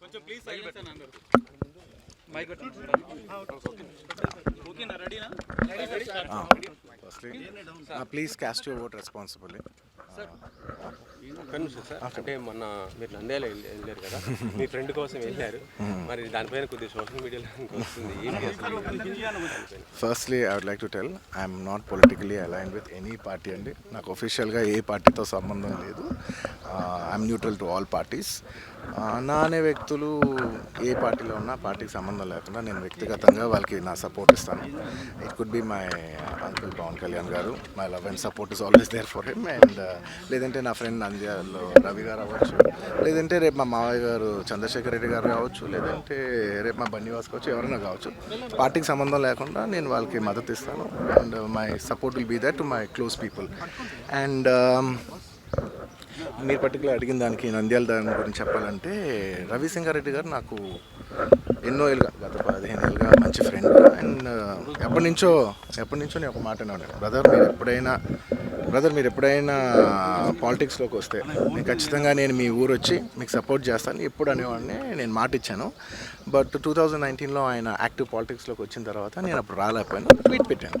కొంచెం please mike ఓకేనా రెడీనా ready please cast your vote responsibly ఒక్క నిమిషం సార్ అంటే మొన్న మీరు నంద్యాల వెళ్ళి- వెళ్ళారు కదా? మీ ఫ్రెండ్ కోసం వెళ్ళారు. మరి దానిపైన కొద్దిగా సోషల్ మీడియాలో వస్తుంది. ఏంటి ఐ దానిపైన? Like to tell like to tell I'm not politically aligned అండి నాకు ఒఫీషియల్గా ఏ పార్టీతో సంబంధం లేదు. I'm neutral to all parties నా అనే వ్యక్తులు ఏ పార్టీలో ఉన్నా పార్టీకి సంబంధం లేకుండా నేను వ్యక్తిగతంగా వాళ్ళకి నా సపోర్ట్ ఇస్తాను. It could be my uncle Pawan Kalyan గారు. My love and support is always there for him and లేదంటే నా ఫ్రెండ్ నంద్యాలలో రవి గారు అవ్వచ్చు. లేదంటే రేపు మా మావయ్య గారు చంద్రశేఖర్ రెడ్డి గారు కావచ్చు లేదంటే రేపు మా బన్నివాస్ కావచ్చు ఎవరైనా కావచ్చు. పార్టీకి సంబంధం లేకుండా నేను వాళ్ళకి మద్దతు ఇస్తాను. And my support will be that to my close people. And um, మీరు పర్టికులర్ అడిగిన దానికి నంద్యాల దాని గురించి చెప్పాలంటే రవిసింగారెడ్డి గారు నాకు ఎన్నో ఏళ్ళుగా గత పదిహేను ఏళ్ళుగా మంచి ఫ్రెండ్ అండ్ uh, ఎప్పటి నుంచో ఎప్పటి నుంచో నేను ఒక మాట అన్నాను. బ్రదర్ మీరు ఎప్పుడైనా బ్రదర్ మీరు ఎప్పుడైనా పాలిటిక్స్లోకి వస్తే నేను ఖచ్చితంగా నేను మీ ఊరు వచ్చి మీకు సపోర్ట్ చేస్తాను. ఎప్పుడు అనేవాడిని నేను మాట ఇచ్చాను. బట్ టూ థౌజండ్ నైన్టీన్లో ఆయన యాక్టివ్ పాలిటిక్స్లోకి వచ్చిన తర్వాత నేను అప్పుడు రాలేకపోయాను. ట్వీట్ పెట్టాను.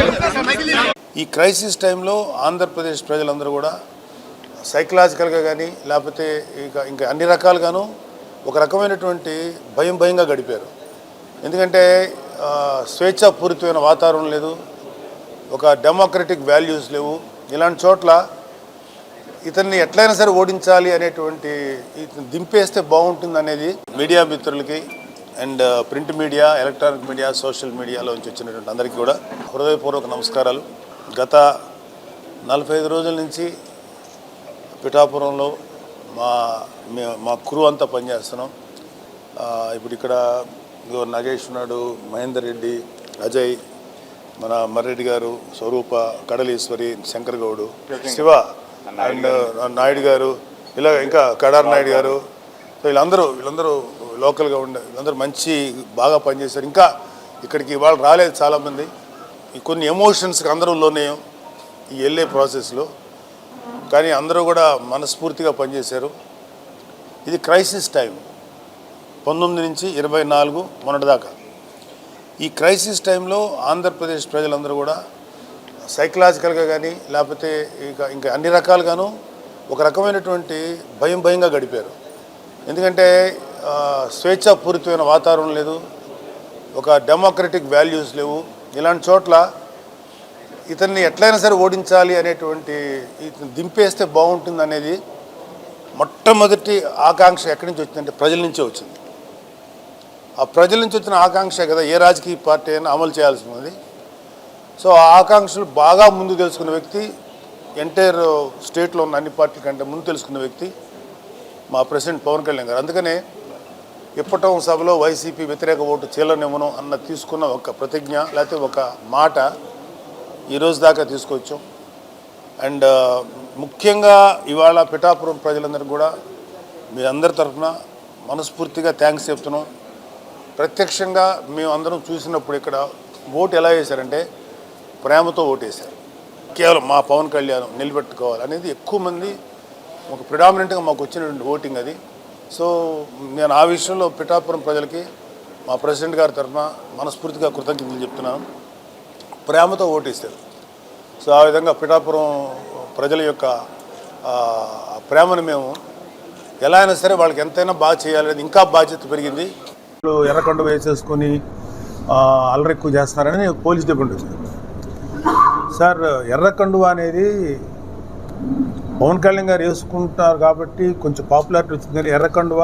ఈ క్రైసిస్ టైంలో ఆంధ్రప్రదేశ్ ప్రజలందరూ కూడా సైకలాజికల్గా కానీ లేకపోతే ఇక ఇంకా అన్ని రకాలుగాను ఒక రకమైనటువంటి భయం భయంగా గడిపారు. ఎందుకంటే స్వేచ్ఛాపూరితమైన వాతావరణం లేదు ఒక డెమోక్రటిక్ వాల్యూస్ లేవు. ఇలాంటి చోట్ల ఇతన్ని ఎట్లయినా సరే ఓడించాలి అనేటువంటి దింపేస్తే బాగుంటుంది అనేది మీడియా మిత్రులకి and print media electronic media social మీడియాలో నుంచి వచ్చినటువంటి అందరికీ కూడా హృదయపూర్వక నమస్కారాలు. గత నలభై ఐదు రోజుల నుంచి పిఠాపురంలో మా మే- క్రూ అంతా పనిచేస్తున్నాం. ఇప్పుడు ఇక్కడ నాగేష్ ఉన్నాడు మహేందర్ రెడ్డి అజయ్ మన మర్రెడ్డి గారు స్వరూప కడలీశ్వరి శంకర్ గౌడు శివ అండ్ నాయుడు గారు ఇలా ఇంకా కడార్ నాయుడు గారు. సో వీళ్ళందరూ వీళ్ళందరూ లోకల్గా ఉండే అందరూ మంచి బాగా పనిచేశారు. ఇంకా ఇక్కడికి వాళ్ళు రాలేదు చాలామంది. ఈ కొన్ని ఎమోషన్స్కి అందరూలోనే ఈ వెళ్ళే ప్రాసెస్లో. కానీ అందరూ కూడా మనస్ఫూర్తిగా పనిచేశారు. ఇది క్రైసిస్ టైం పంతొమ్మిది నుంచి ఇరవై నాలుగు మొన్నటిదాకా. ఈ క్రైసిస్ టైంలో ఆంధ్రప్రదేశ్ ప్రజలందరూ కూడా సైకలాజికల్గా కానీ లేకపోతే ఇక ఇంకా అన్ని రకాలుగాను ఒక రకమైనటువంటి భయం భయంగా గడిపారు. ఎందుకంటే స్వేచ్ఛాపూరితమైన వాతావరణం లేదు. ఒక డెమోక్రటిక్ వాల్యూస్ లేవు. ఇలాంటి చోట్ల ఇతన్ని ఎట్లయినా సరే ఓడించాలి అనేటువంటి ఇతను దింపేస్తే బాగుంటుంది అనేది మొట్టమొదటి ఆకాంక్ష ఎక్కడి నుంచి వచ్చిందంటే ప్రజల నుంచే వచ్చింది. ఆ ప్రజల నుంచి వచ్చిన ఆకాంక్ష కదా ఏ రాజకీయ పార్టీ అయినా అమలు చేయాల్సి ఉన్నది సో ఆ ఆకాంక్షలు బాగా ముందు తెలుసుకున్న వ్యక్తి ఎంటైర్ స్టేట్లో ఉన్న అన్ని పార్టీల కంటే ముందు తెలుసుకున్న వ్యక్తి మా ప్రెసిడెంట్ పవన్ కళ్యాణ్ గారు. అందుకనే ఇప్పటం సభలో వైసీపీ వ్యతిరేక ఓటు చీలనివ్వను అన్న తీసుకున్న ఒక ప్రతిజ్ఞ లేకపోతే ఒక మాట ఈరోజు దాకా తీసుకొచ్చాం. అండ్ ముఖ్యంగా ఇవాళ పిఠాపురం ప్రజలందరూ కూడా మీ అందరి తరఫున మనస్ఫూర్తిగా థ్యాంక్స్ చెప్తున్నాం. ప్రత్యక్షంగా మేము అందరం చూసినప్పుడు ఇక్కడ ఓటు ఎలా వేశారంటే ప్రేమతో ఓటు వేశారు. కేవలం మా పవన్ కళ్యాణ్ నిలబెట్టుకోవాలి అనేది ఎక్కువ మంది ఒక ప్రిడామినెంట్గా మాకు వచ్చినటువంటి ఓటింగ్ అది. సో నేను ఆ విషయంలో పిఠాపురం ప్రజలకి మా ప్రెసిడెంట్ గారి తరఫున మనస్ఫూర్తిగా కృతజ్ఞతలు చెప్తున్నాను. ప్రేమతో ఓటేశారు. సో ఆ విధంగా పిఠాపురం ప్రజల యొక్క ప్రేమను మేము ఎలా అయినా సరే వాళ్ళకి ఎంతైనా బాగా చేయాలనేది ఇంకా బాధ్యత పెరిగింది. ఇప్పుడు ఎర్రకొండ వేసేసుకొని ఆ, అల్లరి ఎక్కువ చేస్తున్నారని పోలీస్ డిపార్ట్మెంట్ వచ్చింది. సార్ ఎర్రకండువ అనేది పవన్ కళ్యాణ్ గారు వేసుకుంటారు కాబట్టి కొంచెం పాపులారిటీ వచ్చింది కానీ ఎర్రకండువ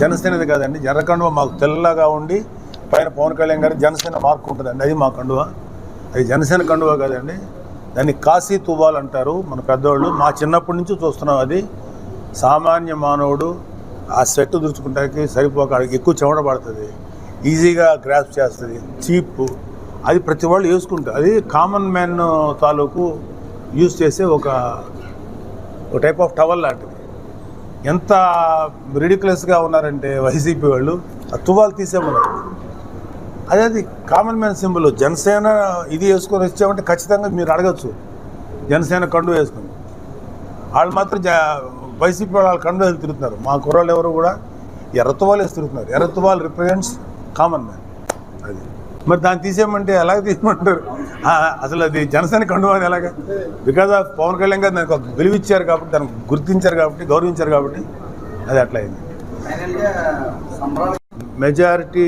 జనసేనది కాదండి. ఎర్రకండువ మాకు తెల్లగా ఉండి పైన పవన్ కళ్యాణ్ గారు జనసేన మార్క్ ఉంటుందండి. అది మా కండువ. అది జనసేన కండువ కాదండి. దాన్ని కాశీ తువ్వాల్ అంటారు మన పెద్దవాళ్ళు మా చిన్నప్పటి నుంచి చూస్తున్నాం అది. సామాన్య మానవుడు ఆ సెట్ దురుచుకుంటానికి సరిపోక ఎక్కువ చెమట పడుతుంది. ఈజీగా గ్రాప్ చేస్తుంది. చీప్. అది ప్రతి వాళ్ళు వేసుకుంటారు. అది కామన్ మ్యాన్ తాలూకు యూజ్ చేసే ఒక ఒక టైప్ ఆఫ్ టవల్ లాంటిది. ఎంత రిడిక్యులస్గా ఉన్నారంటే వైసీపీ వాళ్ళు ఆ తువ్వాలు తీసేమన్నారు అదే అది కామన్ మ్యాన్ సింబల్ జనసేన ఇది వేసుకొని వచ్చామంటే ఖచ్చితంగా మీరు అడగచ్చు. జనసేన కండు వేసుకుని. వాళ్ళు మాత్రం జ వైసీపీ వాళ్ళు కండు వేసి తిరుగుతున్నారు. మా కుర్రాళ్ళు ఎవరు కూడా ఎర్రతువాలు వేసి తిరుగుతున్నారు. ఎర్రతువాలు రిప్రజెంట్స్ కామన్ మ్యాన్ అది. మరి దాన్ని తీసేయమంటే ఎలాగ తీయమంటారు? అసలు అది జనసేన కండు ఎలాగ? బికాజ్ ఆఫ్ పవన్ కళ్యాణ్ గారు దానికి ఒక విలువ ఇచ్చారు కాబట్టి దానికి గుర్తించారు కాబట్టి గౌరవించారు కాబట్టి అది అట్లా అయింది. మెజారిటీ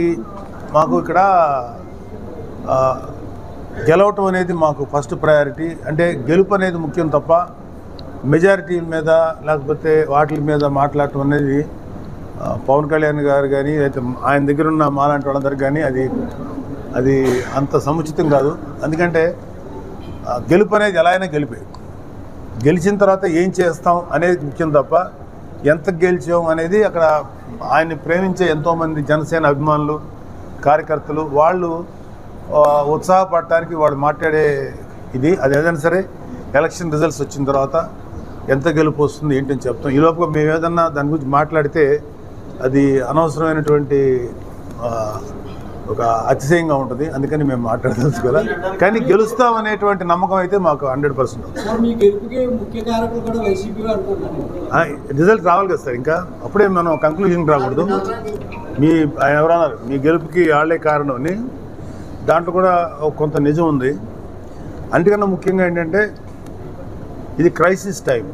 మాకు ఇక్కడ గెలవటం అనేది మాకు ఫస్ట్ ప్రయారిటీ అంటే గెలుపు అనేది ముఖ్యం తప్ప మెజారిటీ మీద లేకపోతే వాటి మీద మాట్లాడటం అనేది పవన్ కళ్యాణ్ గారు కానీ అయితే ఆయన దగ్గర ఉన్న మాలాంటి వాళ్ళందరికీ కానీ అది అది అంత సముచితం కాదు. ఎందుకంటే గెలుపు అనేది ఎలా అయినా గెలిపే. గెలిచిన తర్వాత ఏం చేస్తాం అనేది ముఖ్యం తప్ప ఎంత గెలిచాం అనేది అక్కడ ఆయన్ని ప్రేమించే ఎంతోమంది జనసేన అభిమానులు కార్యకర్తలు వాళ్ళు ఉత్సాహపడటానికి వాళ్ళు మాట్లాడే ఇది. అది ఏదైనా సరే ఎలక్షన్ రిజల్ట్స్ వచ్చిన తర్వాత ఎంత గెలుపు వస్తుంది ఏంటని చెప్తాం. ఈ లోపల మేము ఏదన్నా దాని గురించి మాట్లాడితే అది అనవసరమైనటువంటి ఒక అతిశయంగా ఉంటుంది. అందుకని మేము మాట్లాడదలుచుకోవాలి కానీ గెలుస్తాం అనేటువంటి నమ్మకం అయితే మాకు హండ్రెడ్ పర్సెంట్ రిజల్ట్ రావాలి కదా సార్ ఇంకా? అప్పుడే మనం కంక్లూజన్ రాకూడదు. మీ ఆయన ఎవరన్నారు? మీ గెలుపుకి వాళ్ళే కారణం అని దాంట్లో కూడా కొంత నిజం ఉంది. అంతకన్నా ముఖ్యంగా ఏంటంటే ఇది క్రైసిస్ టైం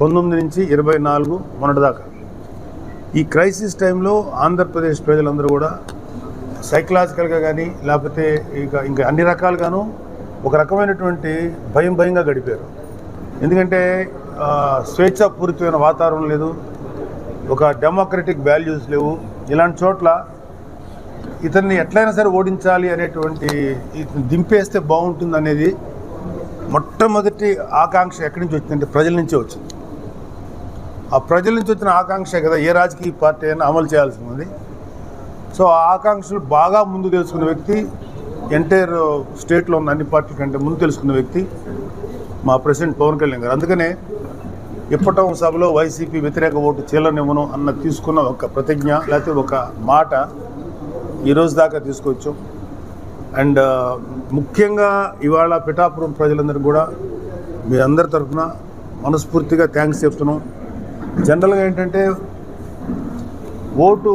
పంతొమ్మిది నుంచి ఇరవై నాలుగు మొన్నటిదాకా. ఈ క్రైసిస్ టైంలో ఆంధ్రప్రదేశ్ ప్రజలందరూ కూడా సైకలాజికల్గా కానీ లేకపోతే ఇక ఇంకా అన్ని రకాలుగాను ఒక రకమైనటువంటి భయం భయంగా గడిపారు. ఎందుకంటే స్వేచ్ఛాపూరితమైన వాతావరణం లేదు ఒక డెమోక్రటిక్ వాల్యూస్ లేవు. ఇలాంటి చోట్ల ఇతన్ని ఎట్లయినా సరే ఓడించాలి అనేటువంటి దింపేస్తే బాగుంటుంది అనేది మొట్టమొదటి ఆకాంక్ష ఎక్కడి నుంచి వచ్చిందంటే ప్రజల నుంచే వచ్చింది. ఆ ప్రజల నుంచి వచ్చిన ఆకాంక్ష కదా ఏ రాజకీయ పార్టీ అయినా అమలు చేయాల్సి ఉంది సో ఆ ఆకాంక్షలు బాగా ముందు తెలుసుకున్న వ్యక్తి ఎంటైర్ స్టేట్లో ఉన్న అన్ని పార్టీల కంటే ముందు తెలుసుకున్న వ్యక్తి మా ప్రెసిడెంట్ పవన్ కళ్యాణ్ గారు. అందుకనే ఇప్పటం సభలో వైసీపీ వ్యతిరేక ఓటు చీలనివ్వను అన్న తీసుకున్న ఒక ప్రతిజ్ఞ లేకపోతే ఒక మాట ఈరోజు దాకా తీసుకొచ్చాం. అండ్ ముఖ్యంగా ఇవాళ పిఠాపురం ప్రజలందరూ కూడా మీ అందరి తరఫున మనస్ఫూర్తిగా థ్యాంక్స్ చెప్తున్నాం. జనరల్గా ఏంటంటే ఓటు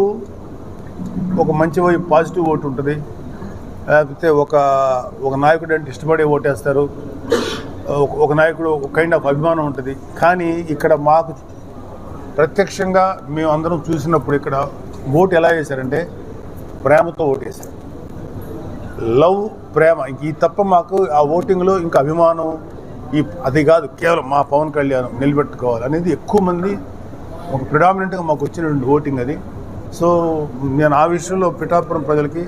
ఒక మంచి వైపు పాజిటివ్ ఓటు ఉంటుంది. లేకపోతే ఒక ఒక నాయకుడు అంటే ఇష్టపడే ఓటేస్తారు. ఒక- ఒక నాయకుడు ఒక కైండ్ ఆఫ్ అభిమానం ఉంటుంది. కానీ ఇక్కడ మాకు ప్రత్యక్షంగా మేము అందరం చూసినప్పుడు ఇక్కడ ఓటు ఎలా వేశారంటే ప్రేమతో ఓటు వేశారు. లవ్ ప్రేమ ఇంక ఈ తప్ప మాకు ఆ ఓటింగ్లో ఇంకా అభిమానం ఈ అది కాదు. కేవలం మా పవన్ కళ్యాణ్ నిలబెట్టుకోవాలి అనేది ఎక్కువ మంది ఒక ప్రిడామినెంట్గా మాకు వచ్చినటువంటి ఓటింగ్ అది. సో నేను ఆ విషయంలో పిఠాపురం ప్రజలకి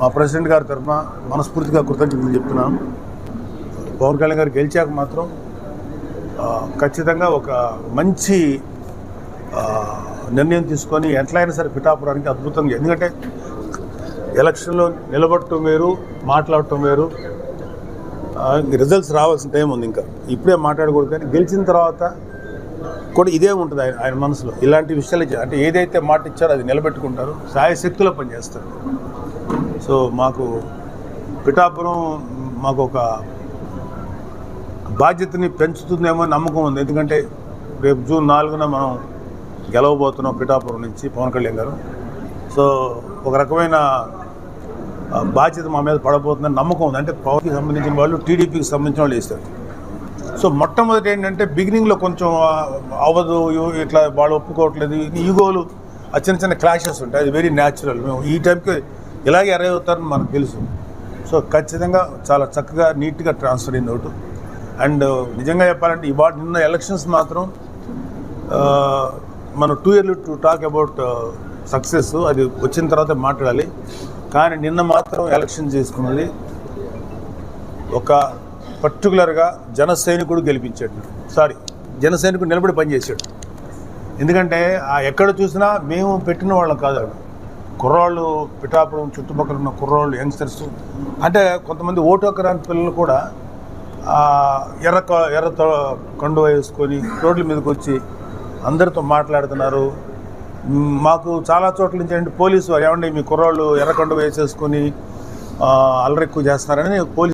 మా ప్రెసిడెంట్ గారి తరఫున మనస్ఫూర్తిగా కృతజ్ఞతలు చెప్తున్నాను. పవన్ కళ్యాణ్ గారు గెలిచాక మాత్రం ఖచ్చితంగా ఒక మంచి నిర్ణయం తీసుకొని ఎట్లయినా సరే పిఠాపురానికి అద్భుతంగా ఎందుకంటే ఎలక్షన్లో నిలబడటం వేరు మాట్లాడటం వేరు. రిజల్ట్స్ రావాల్సిన టైం ఉంది ఇంకా. ఇప్పుడే మాట్లాడకూడదు కానీ గెలిచిన తర్వాత కూడా ఇదే ఉంటుంది ఆయన ఆయన మనసులో. ఇలాంటి విషయాలు అంటే ఏదైతే మాట ఇచ్చారో అది నిలబెట్టుకుంటారు సాయశక్తిలో పనిచేస్తారు. సో మాకు పిఠాపురం మాకు ఒక బాధ్యతని పెంచుతుందేమో నమ్మకం ఉంది. ఎందుకంటే రేపు జూన్ నాలుగున మనం గెలవబోతున్నాం పిఠాపురం నుంచి పవన్ కళ్యాణ్ గారు. సో ఒక రకమైన బాధ్యత మా మీద పడబోతుందని నమ్మకం ఉంది. అంటే పవర్కి సంబంధించిన వాళ్ళు టీడీపీకి సంబంధించిన వాళ్ళు వేస్తారు సో మొట్టమొదటి ఏంటంటే బిగినింగ్లో కొంచెం అవ్వదు ఇట్లా వాళ్ళు ఒప్పుకోవట్లేదు. ఈగోలు ఆ చిన్న చిన్న క్లాషెస్ ఉంటాయి. అది వెరీ న్యాచురల్ మేము ఈ టైంకి ఇలాగే ఎర్ర అవుతారని మనకు తెలుసు. సో ఖచ్చితంగా చాలా చక్కగా నీట్గా ట్రాన్స్ఫర్ అయింది ఒకటి. అండ్ నిజంగా చెప్పాలంటే ఇవాళ నిన్న ఎలక్షన్స్ మాత్రం మనం టూ ఇయర్లు టు టాక్ అబౌట్ సక్సెస్ అది వచ్చిన తర్వాత మాట్లాడాలి. కానీ నిన్న మాత్రం ఎలక్షన్ చేసుకున్నది ఒక పర్టికులర్గా జనసైనికుడు గెలిపించాడు. సారీ జనసైనికుడు నిలబడి పనిచేశాడు. ఎందుకంటే ఆ ఎక్కడ చూసినా మేము పెట్టిన వాళ్ళం కాదు కుర్రాళ్ళు పిఠాపురం చుట్టుపక్కల ఉన్న కుర్రాళ్ళు యంగ్స్టర్స్. అంటే కొంతమంది ఓటోకరాని పిల్లలు కూడా ఎర్ర ఎర్రతో ఎర్ర వేసుకొని రోడ్ల మీదకి వచ్చి అందరితో మాట్లాడుతున్నారు. మాకు చాలా చోట్ల నుంచి ఏంటి పోలీసు వారు ఏమండి మీ కుర్రాళ్ళు ఎర్ర కండు వేసేసుకొని ఆ, అల్లరి ఎక్కువ చేస్తున్నారని పోలీసు